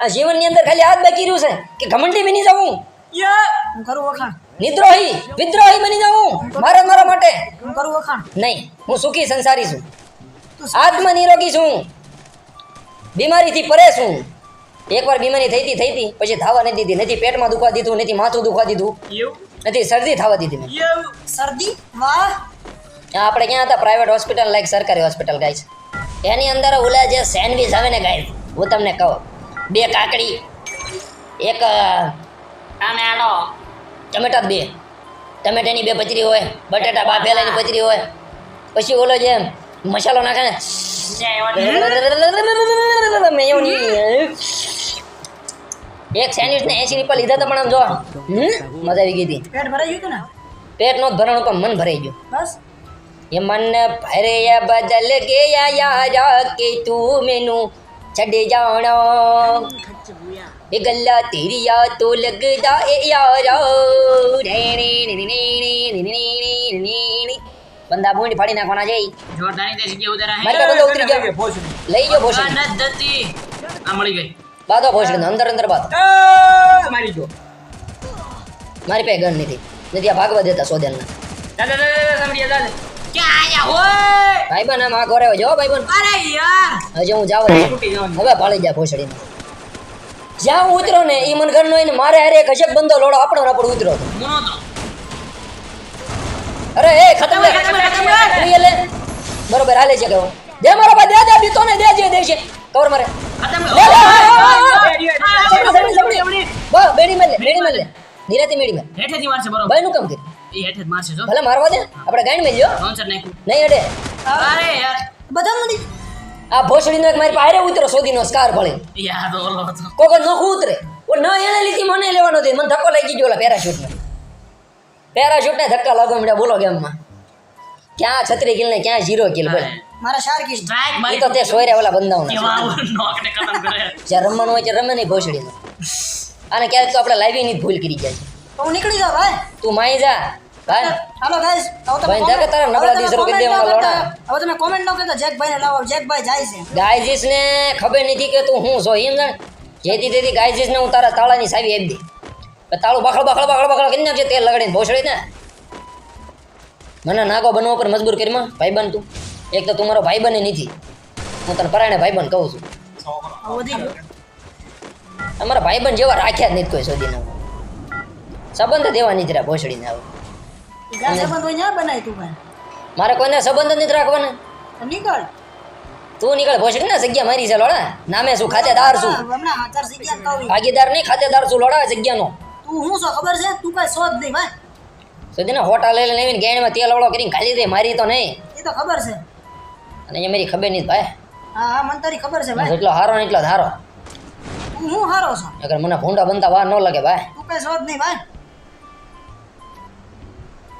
આ જીવનની અંદર ખાલી જ બાકી રહ્યું છે કે ઘમંડી બની જાઉં? હું કરું વખાણ. નિદ્રોહી વિદ્રોહી બની જાઉં? મારે મારા માટે? હું કરું વખાણ. નહીં હું સુખી સંસારી છું. તું આત્મ નિરોગી છું. બીમારીથી પરે છું. એકવાર બીમારી થઈ હતી થઈ હતી પછી થાવા નથી દીધી. નથી પેટમાં દુખવા દીધું નથી માથું દુખવા દીધું. નથી શરદી થવા દીધી મેં. શરદી? વાહ! આપણે ક્યાં હતા? પ્રાઇવેટ હોસ્પિટલ લાઈક સરકારી હોસ્પિટલ ગાય છે એની અંદર ઓલા જે સેન્ડવિચ આવે ને ગાય હું તમને કહું. બે કાકડી એક અ, આને આનો ટમેટા જ બે ટમેટાની બે પચરી હોય બટાટા બાફેલાની પચરી હોય પછી ઓલો જે મસાલો નાખે ને મેં એવું નહીં. એક સેન્ડવિચ ને એસી રૂપિયા લીધા હતા પણ આમ જો હમ, મજા આવી ગઈ હતી પેટ ભરાઈ ગયું હતું ને પેટ નો ભરાણું પણ મન ભરાઈ ગયું બસ ये मन भरे बदल गया यारा के तू मैनू ਛੱਡੇ ਜਾਣਾ ਵੇ ਗੱਲਾਂ ਤੇਰੀਆਂ ਤੋਂ ਲੱਗਦਾ ਏ ਯਾਰਾ ਰੇ ਰੇ ਰੇ ਰੇ ਰੇ ਰੇ ਰੇ બંદા બુંડી ફાડી નાખવાના છે જોરદારની દેસી જે ઉતરા. હે મારે બંદા ઉતરી ગયો લઈ ગયો ભોસડી ના દતી આ મળી ગઈ. બાદો ભોસડી અંદર અંદર બાદ. મારી ગયો. મારી પે ગન નથી. નથી આ ભાગવા દેતા સોદેન ના દાદા દાદા સમજી દાદા ક્યાં આયા હોય. ભાઈ બન આમ આ ઘરે જો ભાઈ બન અરે યાર. હજી હું જવાનું. હવે પાળી જાય ભોસડીને જ્યાં ઉતરો ને એ મને ઘર નો મારે હારે એક હજક બંદો લોડો આપણો આપણો ઉતરો. અરે એ ખતમ લે. ખતમ લે, બરોબર હાલે છે કહું દે મારો ભાઈ દે દે બીતો ને દે જે દે છે. કવર મારે. ખતમ બેડી મેલ બેડી મેલ નિરાતી મેડી મેલ હેઠેથી મારશે બરોબર. ભાઈ નું કામ કર. એ હેઠે જ મારશે જો. ભલે મારવા દે. આપણે ગાઈડ મેલ લોન્ચર નાખ્યું. નહીં અડે અરે યાર. બધા નથી આ ભોસડીનો એક મારી પાસે ઉતરો સોદીનો સ્કાર ભળે. યાર ઓલો હતો કોકો નોખું ઉતરે. ઓ ન એને લીધી મને લેવાનો મને ધક્કો લાગી ગયો ઓલા પેરાશૂટનો. પેરાશૂટને ધક્કા લાગો મળ્યા બોલો ગેમમાં ક્યાં છત્રી કિલ ને ક્યાં ઝીરો કિલ બોલે મારા સ્ટ્રાઇક મારી તો તે સોયરા ઓલા ખતમ કરે જ્યાં રમવાનું હોય ત્યાં રમે નહીં ભોસડી અને ક્યારેક તો આપણે લાઈવી ની ભૂલ કરી જાય છે તો હું નીકળી જાઉં ભાઈ. તું માઈ જા. ભાઈ. હાલો ગાઈસ હવે તમે ભાઈ, જાગે તારા નબળા દિવસે રોકી દેવાના લોડા. હવે તમે કોમેન્ટ ન કરતા જેક ભાઈને લાવો. જેક ભાઈ જાય છે. ગાયજીસ ને ખબર નથી કે તું હું છો એમ જેથી તેથી ગાયજીસ ને હું તારા તાળાની સાવી આપી દે. તાળું બખડ બખડ બખડ બખડ કરી નાખજે તેલ લગાડીને ભોસડી ને મને નાગો બનવા પર મજબૂર કરી ભાઈ બન તું. એક તો તું મારો બને નથી. હું તને પરાણે બન કહું છું. તમારા ભાઈ બન જેવા રાખ્યા જ નથી કોઈ શોધીને સંબંધ દેવાની જ રહ્યા ભોસડીને જ્યાં સંબંધ હોય ત્યાં બનાય તું ભાઈ. મારે કોઈને સંબંધ જ નથી રાખવાના. નીકળ. તું નીકળ ભોસડી ને જગ્યા મારી છે લોડા નામે શું ખાતેદાર છું? કહું ભાગીદાર નહીં ખાતેદાર છું લોડા જગ્યાનો. તું હું છો ખબર છે? તું કઈ શોધ નહીં ભાઈ. સુધી ને હોટા લઈ લઈને ગેણમાં તેલ વાળો કરીને ખાલી દે મારી તો નહીં. એ તો ખબર છે. અને એ મારી ખબર નહીં ભાઈ. હા હા મને તારી ખબર છે ભાઈ. એટલો હારો ને એટલો ધારો. તું હું હારો છો? અગર મને ભૂંડા બનતા વાર ન લાગે ભાઈ. તું કઈ શોધ નહીં ભાઈ.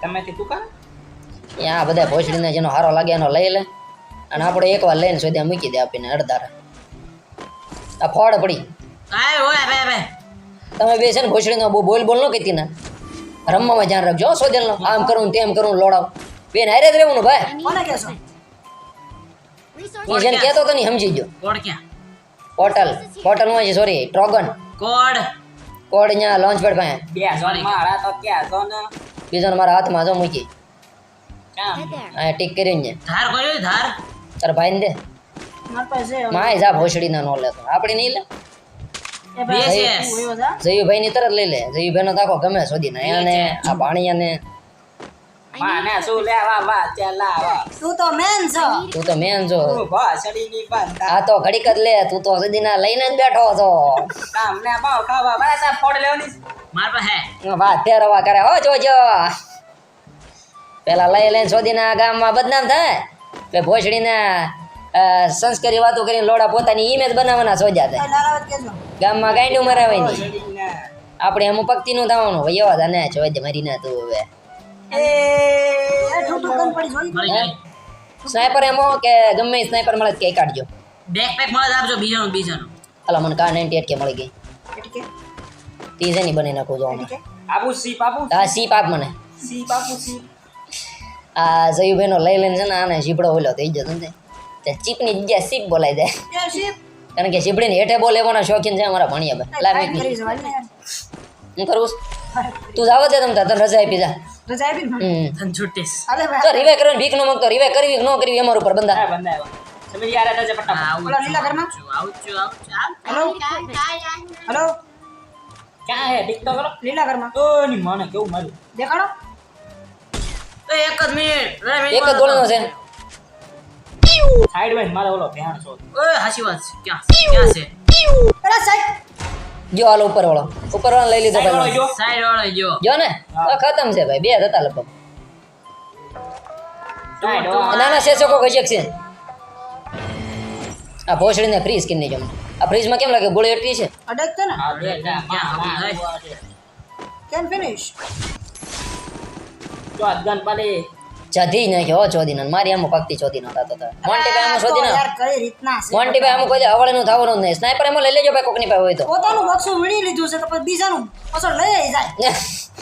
તમે તે તું આ બધા ભોસડીને જેનો હારો લાગે એનો લઈ લે. અને આપણે એકવાર લઈને સુધી મૂકી દે આપીને અડધાર. આ ફોડ પડી. આય ઓય બે બે. તમે બે છે ને ભોસડીનો બહુ બોલ બોલ ન કીધી ને. રમવામાં ધ્યાન રાખજો સોદેલનો આમ કરું તેમ કરું લોડાવ. બેન હારે જ રહેવાનું ભાઈ. કોને કહેશો? હું જેને કહેતો તો નહીં સમજી ગયો. કોડ ક્યાં? હોટલ. હોટલમાં છે સોરી ટ્રોગન કોડ. કોડ અહીંયા લોન્ચ પેડ પાસે. બે સોરી મારા તો ક્યાં ઝોન બીજો ને મારા હાથમાં જો મૂકી. હા ટીક કરીને. ધાર કર્યો ધાર? તારા ભાઈને દે. મારી પાસે છે માય જા ભોસડીના નો લેતો આપડી નહીં લે? જયુ ભાઈ ની તરત લઈ લે. જયુભાઈ નો દાખો ગમે શોધી એને આ ભાણિયાને. માને શું લેવા વા ત્યાં લાવા તું તો મેન છો. તું તો મેન છો. તું ભોસડી ની બંધા આ તો ઘડીક જ લે તું તો સદીના લઈને જ બેઠો છો. તમને ને ભાવ ખાવા બસ આ ફોડ લેવાની. માર પાસે. હે વાત ફેરવા કરે હો જોજો. પેલા લઈ લઈને શોધીના ગામમાં બદનામ થાય. કે ભોસડીને સંસ્કારી વાતો કરીને લોડા પોતાની ઈમેજ બનાવવાના સોજા થાય. ગામમાં ગાંડું મરાવાય ને આપણે એમ પક્તિનું થવાનું ભાઈ એવા તને જોઈ દે મારી ના તું હવે. સ્નાઈપર એમો કે ગમે સ્નાઈપર મળે કે કાઢજો. બેકપેક મળે આપજો બીજાનું બીજાનું. હાલો મને કા નાઇન્ટી એટ કે મળી ગઈ. ત્રીજે ની બની નાખું જો એટલે કે આબુ સીપ આપુ. આ સીપ આપ મને. સીપ આપુ સીપ આ જયુભાઈનો લઈ લઈને છે ને આને ઝીપડો ઓલો થઈ જતો ને તે. ચીપની જગ્યાએ સીપ બોલાઈ જાય. કારણ કે સીપડીને હેઠે બોલ લેવાના શોખીન છે અમારા ભણિયા ભાઈ લાવી કરી હું કરું? તું જાવ છે તમ તાર તને રજા આપી જા રજા આપી? હમ. તને છૂટીશ હાલે તો રિવાય કરવાની ભીખ ન માંગતો રિવાય કરવી કે ન કરવી અમાર ઉપર બંદા હા બંદા બંધાયો સમજી યાર હા, પટ્ટા ઓલા લીલા ઘરમાં? છું, આવું છું, આવું છું, આવું. હેલો? હેલો? ક્યાં હે? ટીક કરો. લીલા ઘરમાં. ઓ ની મને કેવું માર્યું દેખાડો. તો એક જ મિનિટ. એક જ દોડનો છે. સાઈડમાં મારે ઓલો ભેણ છો. ઓય હાસી વાત ક્યાં ક્યાં છે? અરે સાહેબ જો હાલો ઉપર વાળો ઉપર વાળો લઈ લીધો ભાઈ. સાઈડ વાળો જો. જો ને? તો ખતમ છે ભાઈ. બે હતા લગભગ. ના ના નાના શેષકો કશેક છે આ ભોસડીને ફ્રીજ સ્કીનની જમ આ ફ્રીજમાં કેમ લાગે ગોળી એટલી છે? અડકતો ને? કેમ ફિનિશ તો આ ગન પાડી. જધી નાખ્યો હો ચોધી ના મારી આમ પગતી ચોધી નો થતો હતો મોન્ટી ભાઈ આમ ના કઈ રીતના મોન્ટી ભાઈ આમ કોઈ હવળે નું થવાનું નહીં. સ્નાઈપર એમ લઈ લેજો ભાઈ કોકની પાસે હોય તો. પોતાનું બક્સું વીણી લીધું છે તો પછી બીજાનું પાછળ લઈ જાય.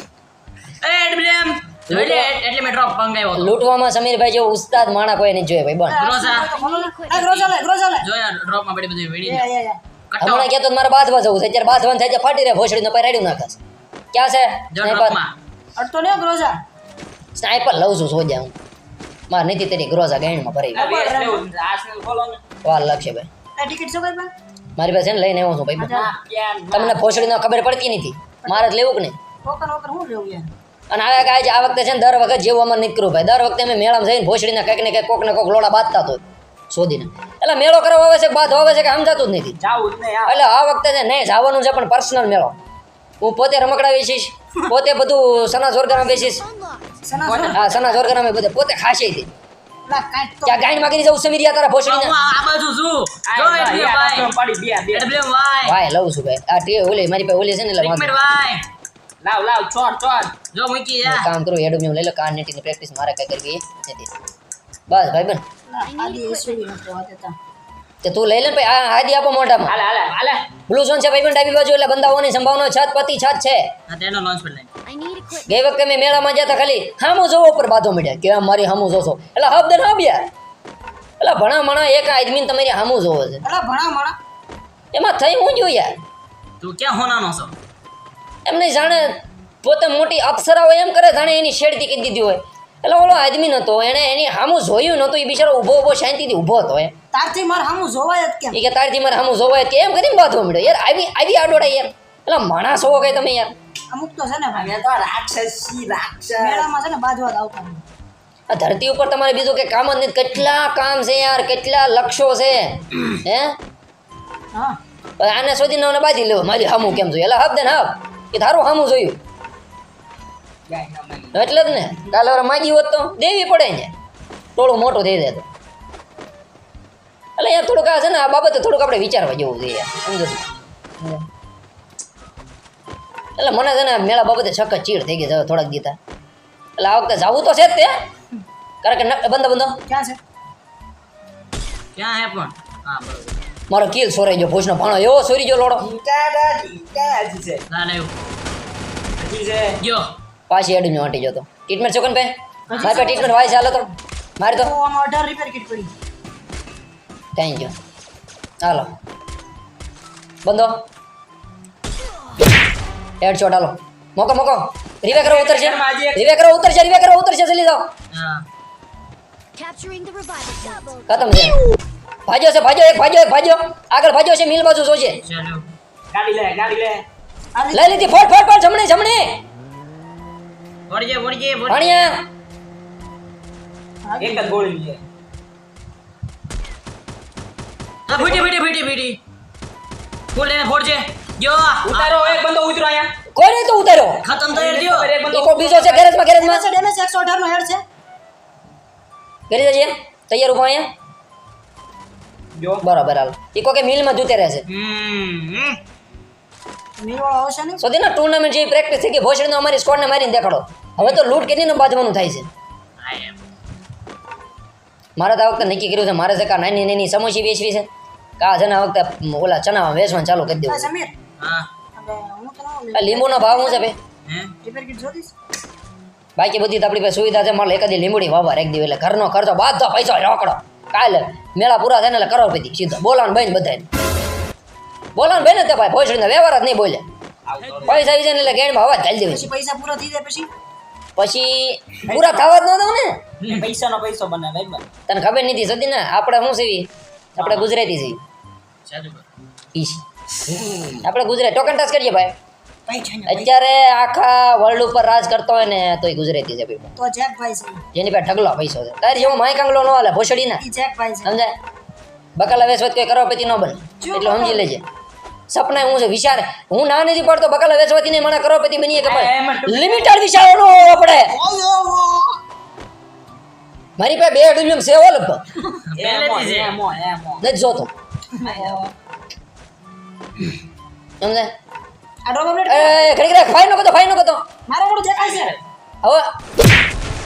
એ એડબ્લેમ એટલે મેં ડ્રોપ મંગાવ્યો લૂંટવામાં સમીરભાઈ જેવો ઉસ્તાદ માણા કોઈ નહીં જોઈએ ભાઈ બન જોયા બધું વેડી હમણાં કહેતો તો મારે બાંધવા જવું છે અત્યારે બંધ થાય છે ફાટી રહે ભોસડીનો પાય રાડ્યું નાખે ક્યાં છે? અડતો ને ગ્રોઝા સ્નાઈપર લઉં છું સોજા હું. માર નથી તેની ગ્રોઝા ગેણમાં ભરી વાર લાગશે ભાઈ. ટિકિટ શું ભાઈ? મારી પાસે લઈને આવ્યો છું ભાઈ. તમને ભોસડીનો ખબર પડતી નથી. મારે જ લેવું કે નહીં? અને આ કાંઈ આ વખતે છે ને દર વખત જેવું અમારે નીકળ્યું ભાઈ. દર વખતે અમે મેળામાં જઈને ભોસડીના કંઈક ને કંઈક કોક ને કોક લોડા બાંધતા તો શોધીને એટલે મેળો કરવા આવે છે બાદ આવે છે કે સમજાતું જ નથી. જાવું જ નહીં આ એટલે આ વખતે છે નહીં જવાનું છે પણ પર્સનલ મેળો. હું પોતે રમકડા વેચીશ પોતે બધું સના જોરગરામાં બેસીશ હા સના જોરગરામાં બધે પોતે ખાશે તો. ત્યાં ગાઈન માગીને જવું સમીરિયા તારા હું ભોસડીને આ આ બાજુ છું. જો ભાઈ, રસ્તો બે ભાઈ. ભાઈ લઉં છું ભાઈ. આ ટી ઓલી મારી પાસે ઓલે છે ને એટલે એક વાંધો. મિનિટ ભાઈ. લાવ લાવ ચોટ ચોટ જો મૂકી જા. કામ કરું મેં લઈ લો કાન નીટીની પ્રેક્ટિસ મારે કઈ કરવી નથી બસ ભાઈ બન નતો. તે તું લઈ લે ને ભાઈ આ હાદી આપો મોઢામાં. હાલે હાલે હાલે. બ્લુ ઝોન છે ભાઈ ડાબી બાજુ એટલે બંદાઓની સંભાવના છત પતિ છત છે. હા તેનો લોન્ચ પર લઈ. ગઈ વખતે મેં મેળામાં ગયા તા ખાલી હામું જોવો ઉપર બાધો મળ્યા. કે મારી હામો જોશો. એટલે હબ દે હબ યાર. એટલે ભણા ભણા એક આદમી તમારી હામું જોવો છે. એટલે ભણા મણા. એમાં થઈ હું જો યાર? તું ક્યાં હોનાનો છો? એમ નહીં જાણે પોતે મોટી અપ્સરા હોય એમ કરે જાણે એની શેડતી કહી દીધી હોય. એટલે ઓલો આદમી નતો એને એની સામું જોયું નતું એ બિચારો ઊભો ઊભો શાંતિથી ઊભો હતો એ તારથી મારે સામું જોવાય જ કેમ? એ કે તારથી મારે સામું જોવાય કે એમ કરીને બાંધવા મળ્યો. યાર આવી આવી આડોડા યાર. એટલે માણસ હોવો કઈ તમે યાર. અમુક તો છે ને ભાઈ તો રાક્ષસી રાક્ષસ. મેળામાં છે ને બાજવા આવતા આ ધરતી ઉપર તમારે બીજું કે કામ જ નથી. કેટલા કામ છે યાર કેટલા લક્ષો છે? હે? હા. આને શોધીને બાજી લેવો મારી હામું કેમ જોયું? એટલે હબ દે ને હબ કે તારું હામું જોયું. એટલે જ ને. કાલે હવે માગી હોત તો દેવી પડે ને. ટોળું મોટું થઈ જાય તો. એટલે યાર થોડુંક આ છે ને આ બાબતે થોડુંક આપણે વિચારવા જેવું છે યાર સમજો એટલે મને છે ને મેળા બાબતે સખત ચીડ થઈ ગઈ છે થોડાક દીધા એટલે આ વખતે જવું તો છે જ તે. કારણ કે બંધો બંધો. ક્યાં છે? ક્યાં હે પણ? હા બરોબર. મારો કિલ સોરાઈ ગયો ભૂષનો ભાણો. એવો સોરી ગયો લોડો. છે? ગયો. પાછી એડી હટી જતો. ટ્રીટમેન્ટ ચોકન પે મારી પાસે ટ્રીટમેન્ટ વાય ચાલો તો. મારી તો. અઢાર રિપેર કિટ પડી. થેન્ક યુ હાલો. બંધો. હેડ શોટ હાલો. મોકો મોકો. રીવે કરો ઉતરશે રીવે કરો ઉતરશે રીવે કરો ઉતરશે જલ્દી જાઓ. ખતમ છે. ભાજો છે ભાજો એક ભાજો એક ભાજો આગળ ભાજો છે મિલ બાજુ જોજે. ચાલો. ગાડી લે ગાડી લે. લઈ લીધી. ફોડ ફોડ ફોડ. જમણી જમણી. વળજે વળજે વળજે. એક જ ગોળી લે હા ફૂટી ફૂટી ફૂટી ફૂટી. ફૂલ લઈને ફોડજે. જો ઉતારો એક બંદો ઉતરો અહીંયા. કોઈ તો ઉતારો. ખતમ થઈ ગયો એક બીજો છે ગેરેજમાં ગેરેજમાં છે ડેમેજ એકસો અઢાર નો હેડ છે. કરી દેજે તૈયાર ઊભો અહીંયા. જો. બરાબર હાલ. એકો કે મિલમાં જૂતે રહેશે. હમ હમ. આવશે ને? સુધી ના ટુર્નામેન્ટ જે પ્રેક્ટિસ થઈ ગઈ ભોસડીનો અમારી સ્કોડને મારીને દેખાડો. હવે તો લૂંટ કરીને બાંધવાનું થાય છે. મારે તો આ વખતે નક્કી કર્યું છે મારે છે કા નાની નાની સમોસી વેચવી છે. કા છે ને આ વખતે ઓલા ચના વેચવાનું ચાલુ કરી દેવું સમીર હા. હવે હું લીંબુનો ભાવ શું છે ભાઈ? બાકી બધી તો આપણી પાસે સુવિધા છે મારે એકાદી લીંબુડી વાવવા રાખી દેવી એટલે ઘરનો ખર્ચો બધો પૈસો રોકડો. કાલે મેળા પૂરા થાય ને એટલે કરોડપતિ સીધો. બોલાવાનું બંધ બધાય. બોલો ને ભાઈ ને તે ભાઈ ભોસડીનો વ્યવહાર જ નહીં બોલે. પૈસા આવી જાય ને એટલે ગેણમાં અવાજ ચાલી દેવી પૈસા પૂરા થઈ જાય પછી? પછી પૂરા થવા જ ન દઉં ને. પૈસાનો પૈસો બને ભાઈ તને ખબર નથી સદી ને આપણે શું સીવી આપણે ગુજરાતી છીએ આપણે ગુજરાતી. ટોકન ટાસ કરીએ ભાઈ. ને અત્યારે આખા વર્લ્ડ ઉપર રાજ કરતો હોય ને તોય ગુજરાતી છે ભાઈ તો જેક ભાઈ છે. જેની પાસે ઢગલો પૈસો છે. તારી જેવું માય કાંગલો ન હાલે ભોસડી ના. જેક ભાઈ છે. સમજાય? બકાલા વેસવત કોઈ કરોડપતિ ન બને. એટલે સમજી લેજે. સપના હું છે વિચાર હું ના નથી પડતો બકાલા વેચવાથી નહીં મને કરોડપતિ બનીએ કે લિમિટેડ વિચારો આપણે મારી પાસે બે ડુલિયમ છે. એમો એમો નથી જોતો. સમજે? આ ડોબા પ્લેટ એ ઘડી ઘડી ફાઈ કતો ફાઈ કતો મારો મોટું દેખાય છે. હવે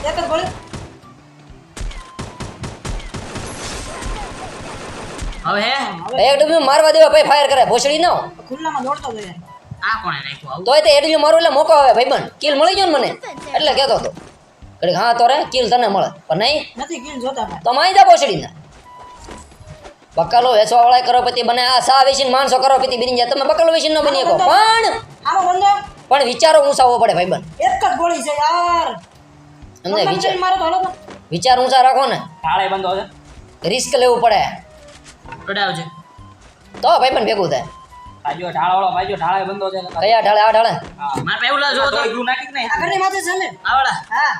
એક જ ગોળી હવે એક ડુલિયમ મારવા દેવા પછી ફાયર કરે ભોસડી નો ખુલ્લામાં દોડતો ગયો આ કોણે નાખ્યું આવું? તોય તે એડલ્યુ મારું એટલે મોકો આવે ભાઈબંધ. કિલ મળી ગયો ને મને? એટલે કહેતો હતો. કડી હા તો રે કિલ તને મળે. પણ નહીં? નથી કિલ જોતા તો માઈ જા ભોસડીના. બકાલો વેચવા વાળા કરોપતિ બને આ સા વેચીને માણસો કરોપતિ બની જાય તમે બકાલો વેચીને ન બની શકો. પણ પણ વિચારો ઊંચા હોવો પડે ભાઈબંધ. એક જ ગોળી છે યાર. તમને વિચાર મારો તો હલો વિચાર ઊંચા રાખો ને. ઢાળે બંધો છે. રિસ્ક લેવું પડે. કડાવજે તો ભાઈબંધ ભેગું થાય. ભાઈઓ ઢાળવાળો ભાઈઓ ઢાળે બંધો છે કયા ઢાળે? આ ઢાળે? હા. મારે પાસે એવું જો તો તો નાખી નહીં? આગળની માથે ચાલે. આવડા. હા.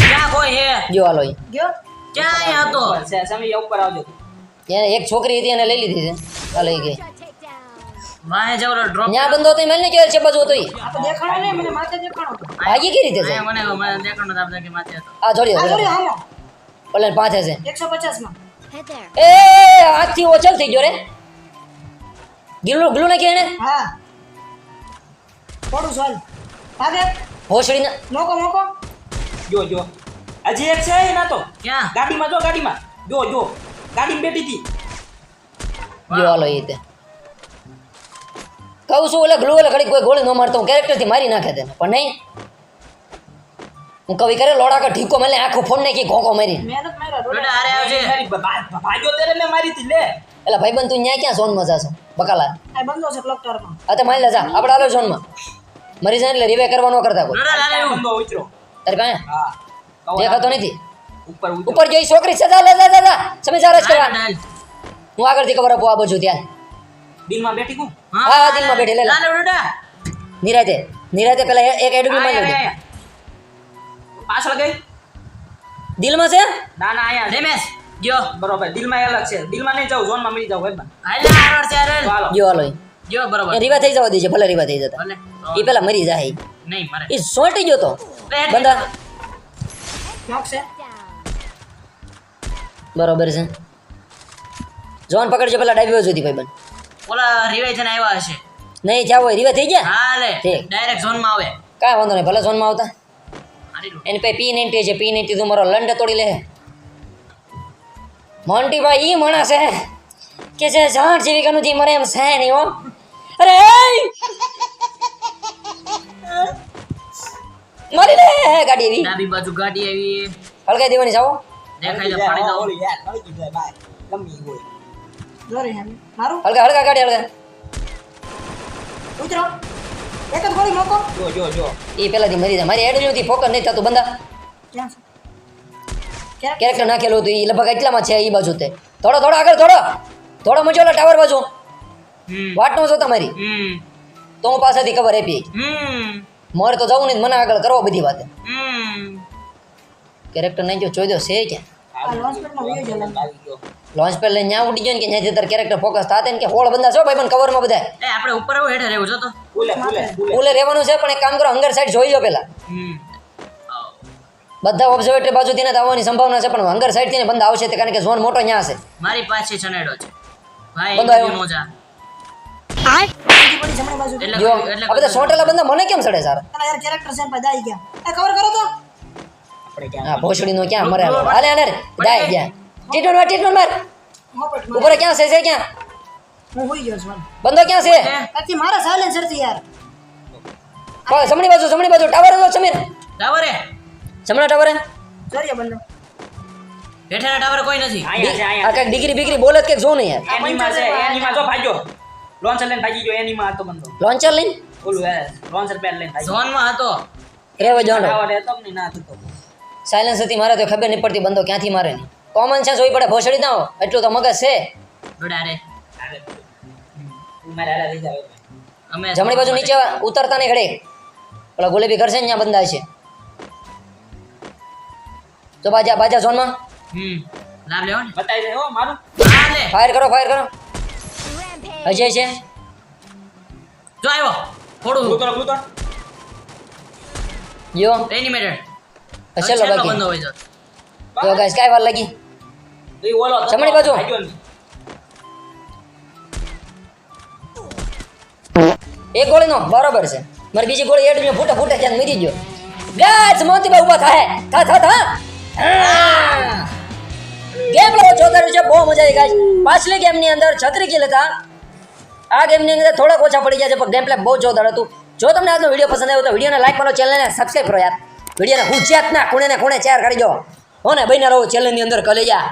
ક્યાં કોઈ હે? જો આલો ગયો? ક્યાં હતો? છે સમી ઉપર આવજો. એક છોકરી હતી એને લઈ લીધી છે. આ લઈ ગઈ Shot જવરો ડ્રોપ ન્યા બંધો તો મેલ ને કે છે બાજુ હતો આ તો દેખાણો ને મને માથે દેખાણો ભાગી કઈ રીતે છે મને મને દેખાણો તો આપણે કે માથે હતો. આ જોડી આ જોડી હામો ભલે પાંચ હશે એકસો. એ આજથી ઓછલ થઈ ગયો રે. ગીલું ગીલું નાખી એને. હા. થોડું સોલ. ભાગે. ના મોકો મોકો જો જો. હજી એક છે એ ના તો. ક્યાં? ગાડીમાં જો ગાડીમાં. જો જો. ગાડીમાં બેઠી હતી. જો હાલો એ તે. કહું છું એટલે ગ્લુ એટલે ઘડીક કોઈ ગોળી ન મારતો હું. કેરેક્ટરથી મારી નાખે તેને પણ નહીં. હું કવિ કરે લોડા કે ઢીકો મને આખો ફોન નાખી ઘોંકો મારી મહેનત માર્યા રોડે આરે આવજે. ભાગ્યો તેરે મે મારી હતી લે. એટલે ભાઈબંધ તું ન્યા ક્યાં ઝોનમાં જાસો બકાલા? આ બંધો છે ક્લોક ટાવરમાં અતે મારી લેજા આલો ઝોનમાં મરી જાય એટલે રિવે કરવા ન કરતા કોઈ. ત્યાં એવું. બંધો ઉતરો તારે પાસે? હા. દેખાતો નથી. ઉપર ઉપર જઈ છોકરી છે જા લે જા જા જા. સમય જા કરવા હું હું આગળથી ખબર આપું આ બાજુ ત્યાં. દિલમાં બેઠી કું હા હા, દિલમાં બેઠી, લે લે. લાલ બેટા નિરાતે નિરાતે પેલા એક એડમી માં મારી આયા. પાછળ ગઈ. દિલમાં છે? ના ના અહીંયા રેમેશ. ગયો. બરોબર. દિલમાં અલગ છે. દિલમાં નહીં જાવ ઝોનમાં મળી જાવ ભાઈ હાલે આગળ છે હાલે. ગયો બરોબર. રીવા થઈ જવા દે છે ભલે રીવા થઈ જતા. એ પેલા મરી જાય. નહીં મરે. એ સોટી ગયો તો. બંદા નોક છે? બરોબર છે. જોન પકડજો પેલા ડાબી સુધી ભાઈ બન. ઓલા રિવાઈ થઈને આવ્યા હશે. નહીં જાવ રીવા થઈ ગયા? હા લે ડાયરેક્ટ ઝોનમાં આવે. કાંઈ વાંધો નહીં ભલે ઝોનમાં આવતા. એની પાસે પી નાઇન્ટી છે પી નાઇન્ટી તું મારો લંડ તોડી લે. મોન્ટીભાઈ ઈ માણસ છે કે જે જાણ જેવી કનું થી મરે એમ છે નહીં હો. અરે! મરી લે ગાડી એવી. ડાબી બાજુ ગાડી આવી. હળગાઈ દેવાની જાઓ. દેખાય તો પાડી દઉં. યાર મળી ગઈ ભાઈ. ગમી ગઈ જોરી હે મારું? હળગા હળગા ગાડી હળગા ઉતરો. એક જ ગોળી મોકો. જો જો જો. એ પેલાથી મરી જાય. મારી એડલ્યુથી ફોકસ નહીં થતું બંદા ક્યાં કેરેક્ટર નાખેલું હતું એ લગભગ એટલામાં છે એ બાજુ તે. થોડો થોડો આગળ થોડો. થોડો મજો ટાવર બાજુ. હમ. વાટ નો જોતા મારી. તો હું પાસેથી ખબર આપી. મારે તો જવું નહીં મને આગળ કરવો બધી વાત. કેરેક્ટર નહીં જો જોઈ દો છે ક્યાં લોન્ચ પેડ લઈને ત્યાં ઉડી ગયો ને કે ત્યાંથી જતા કેરેક્ટર ફોકસ થાતે ને કે હોળ બંદા છો ભાઈ પણ કવરમાં બધા આપણે ઉપર આવું હેઠે રહેવું જો તો. ફૂલે રહેવાનું છે પણ એક કામ કરો હંગર સાઈડ જોઈ લો પેલા. બધા ઓબ્ઝર્વેટરી બાજુ થી આવવાની સંભાવના છે પણ હંગર સાઈડથી બંધ આવશે તે કારણ કે ઝોન મોટો ન્યા હશે મારી પાસે ચનેડો છે. ભાઈ બંધો આવ્યો. નો જા બીજી પડી જમણી બાજુ. એટલે જો એટલે આ બધા સોટેલા બંદા મને કેમ સડે સારા? યાર કેરેક્ટર છે ને ગયા. એ કવર કરો તો. આપણે ક્યાં મરે હાલે. હાલે જાય ગયા ટીટોન માર ટીટોન માર. મોપટ ઉપર ક્યાં છે છે ક્યાં? હું હોઈ ગયો છું બંદો ક્યાં છે? કાકી મારે સાયલેન્સરથી યાર. કોઈ જમણી બાજુ જમણી બાજુ ટાવર હતો સમીર ટાવરે જમણા ટાવરે જોરિયા બંધો હેઠેના ટાવર કોઈ નથી. આ કંઈક ડિગ્રી બિગ્રી બોલે કે જો ને યાર. એનીમાં છે એનીમાં જો ભાગ્યો લોન્ચર લઈને ભાગી ગયો એનીમાં હતો બંદો. લોન્ચર લઈને? ઓલું હે લોન્ચર પેન લઈને ભાગી ઝોનમાં હતો. રેવા જોન. ટાવર હતો ને ના હતો સાયલેન્સ હતી મારે તો ખબર નહીં પડતી બંદો ક્યાંથી મારે. કોમન સેન્સ હોય પડે ભોસડી ના એટલું તો મગજ છે. દોડા અમે જમણી બાજુ નીચે ઉતરતા નહીં ઘડે પેલા ગુલેબી ઘર છે ને ત્યાં બંધાય છે. તો બાજા બાજા ઝોનમાં. હમ લાભ લેવો ને. બતાવી દે હો મારું. ફાયર કરો ફાયર કરો. અજય છે જો આવ્યો. થોડું ગ્લુતોર ગ્લુતોર યો એનિમેટેડ હશે લગા બંધ હોય તો. જો ગાઈસ કાઈ વાર લાગી. એ ઓલો જમણી બાજુ. એક ગોળીનો, બરાબર છે. મારી બીજી ગોળી એડ જો ફૂટે ફૂટે ત્યાં મરી ગયો. ગાજ મોતીભાઈ ઊભા થાય થા થા થા. ગેમ લો ચોધારું છે. બહુ મજા આવી, ગાઈસ. પાછલી ગેમની અંદર છત્રી કિલ હતા. આ ગેમની અંદર થોડાક ઓછા પડી ગયા છે, પણ ગેમ પ્લે બહુ જોરદાર હતું. જો તમને આજનો વીડિયો પસંદ આવ્યો તો વિડીયોને લાઈક કરો ચેનલને સબસ્ક્રાઈબ કરો યાર. વિડીયોને ગુજરાતના ખૂણે ને ખૂણે શેર કરી દો હો ને બહીને રહો ચેનલની અંદર કલેજા.